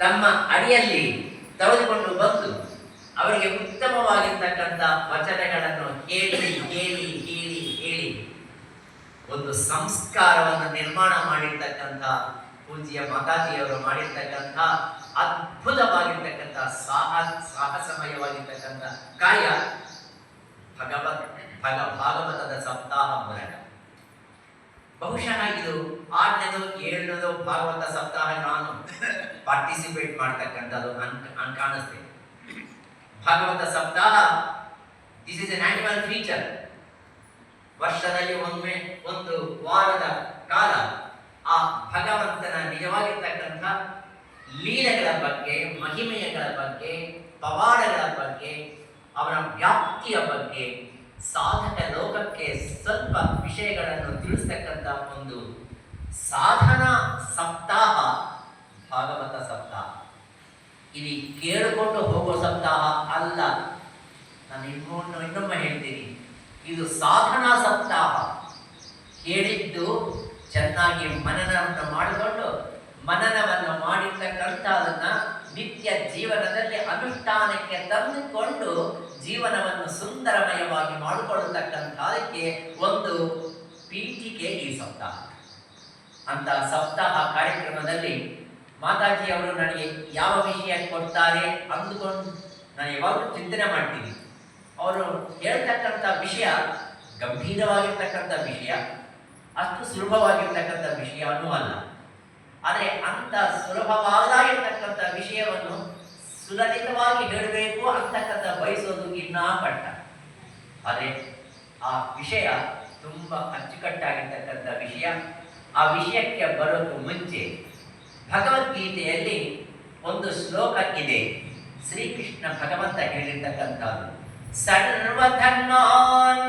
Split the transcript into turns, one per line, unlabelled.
ತಮ್ಮ ಅಡಿಯಲ್ಲಿ ತೆಗೆದುಕೊಂಡು ಬಂದು ಅವರಿಗೆ ಉತ್ತಮವಾಗಿರ್ತಕ್ಕಂಥ ವಚನಗಳನ್ನು ಹೇಳಿ ಹೇಳಿ ಹೇಳಿ ಹೇಳಿ ಒಂದು ಸಂಸ್ಕಾರವನ್ನು ನಿರ್ಮಾಣ ಮಾಡಿರ್ತಕ್ಕಂಥ ಪೂಜ್ಯ ಮಾತಾಜಿಯವರು ಮಾಡಿರ್ತಕ್ಕಂಥ ಅದ್ಭುತವಾಗಿರ್ತಕ್ಕಂಥ ಸಾಹಸ ಸಾಹಸಮಯವಾಗಿರ್ತಕ್ಕಂಥ ಕಾರ್ಯ ಭಗವತ್ ಭಗ ಭಾಗವತದ ಸಪ್ತಾಹ ಮೂಲಕ. ಬಹುಶಃ ಇದು ಆರನೇದು, ಏಳನೇದು ಭಾಗವತ ಸಪ್ತಾಹ ನಾನು. ಪಾರ್ಟಿಸಿಪೇಟ್ ಮಾಡ್ತಕ್ಕಂಥದ್ದು ನಾನು ಕಾಣಿಸ್ತೇನೆ ಭಾಗವತ ಸಪ್ತಾಹ this is an annual feature ವರ್ಷದಲ್ಲಿ ಒಮ್ಮೆ ಒಂದು ವಾರದ ಕಾಲ ಆ ಭಗವಂತನ ನಿಜವಾಗಿರ್ತಕ್ಕಂಥ ಲೀಲೆಗಳ ಬಗ್ಗೆ ಮಹಿಮೆಯಗಳ ಬಗ್ಗೆ, ಪವಾಡಗಳ ಬಗ್ಗೆ, ಅವರ ವ್ಯಾಪ್ತಿಯ ಬಗ್ಗೆ ಸಾಧಕ ಲೋಕಕ್ಕೆ ಸ್ವಲ್ಪ ವಿಷಯಗಳನ್ನು ತಿಳಿಸ್ತಕ್ಕಂಥ ಒಂದು ಸಾಧನಾ ಸಪ್ತಾಹ ಭಾಗವತ ಸಪ್ತಾಹ ಇದು ಕೇಳಿಕೊಂಡು ಹೋಗೋ ಸಪ್ತಾಹ ಅಲ್ಲ. ನಾನು ಇನ್ನೊಂದು, ಇನ್ನೊಮ್ಮೆ ಹೇಳ್ತೀನಿ. ಇದು ಸಾಧನಾ ಸಪ್ತಾಹ. ಕೇಳಿದ್ದು ಚೆನ್ನಾಗಿ ಮನನವನ್ನು ಮಾಡಿಕೊಂಡು ಮನನವನ್ನು ಮಾಡಿರ್ತಕ್ಕಂಥ ಅದನ್ನು ನಿತ್ಯ ಜೀವನದಲ್ಲಿ ಅನುಷ್ಠಾನಕ್ಕೆ ತಂದುಕೊಂಡು ಜೀವನವನ್ನು ಸುಂದರಮಯವಾಗಿ ಮಾಡಿಕೊಳ್ಳತಕ್ಕಂಥದಕ್ಕೆ ಒಂದು ಪೀಠಿಕೆ ಈ ಸಪ್ತಾಹ. ಅಂತ ಸಪ್ತಾಹ ಕಾರ್ಯಕ್ರಮದಲ್ಲಿ ಮಾತಾಜಿ ಅವರು ನನಗೆ ಯಾವ ವಿಷಯ ಕೊಡ್ತಾರೆ ಅಂದುಕೊಂಡು ನಾನು ಯಾವಾಗಲೂ ಚಿಂತನೆ ಮಾಡ್ತೀನಿ. ಅವರು ಹೇಳ್ತಕ್ಕಂಥ ವಿಷಯ ಗಂಭೀರವಾಗಿರ್ತಕ್ಕಂಥ ವಿಷಯ, ಅಷ್ಟು ಸುಲಭವಾಗಿರ್ತಕ್ಕಂಥ ವಿಷಯವೂ ಅಲ್ಲ. ಆದರೆ ಅಂಥ ಸುಲಭವಾದಾಗಿರ್ತಕ್ಕಂಥ ವಿಷಯವನ್ನು ಸುಲಲಿತವಾಗಿ ಹೇಳಬೇಕು ಅಂತಕ್ಕಂಥ ಬಯಸೋದು ಇನ್ನೂ ಕಷ್ಟ. ಆದರೆ ಆ ವಿಷಯ ತುಂಬ ಅಚ್ಚುಕಟ್ಟಾಗಿರ್ತಕ್ಕಂಥ ವಿಷಯ, ಆ ವಿಷಯಕ್ಕೆ ಬರೋದು ಮುಂಚೆ ಭಗವದ್ಗೀತೆಯಲ್ಲಿ ಒಂದು ಶ್ಲೋಕ ಇದೆ ಶ್ರೀಕೃಷ್ಣ ಭಗವಂತ ಹೇಳಿರ್ತಕ್ಕಂಥದ್ದು. ಸರ್ವಧರ್ಮಾನ್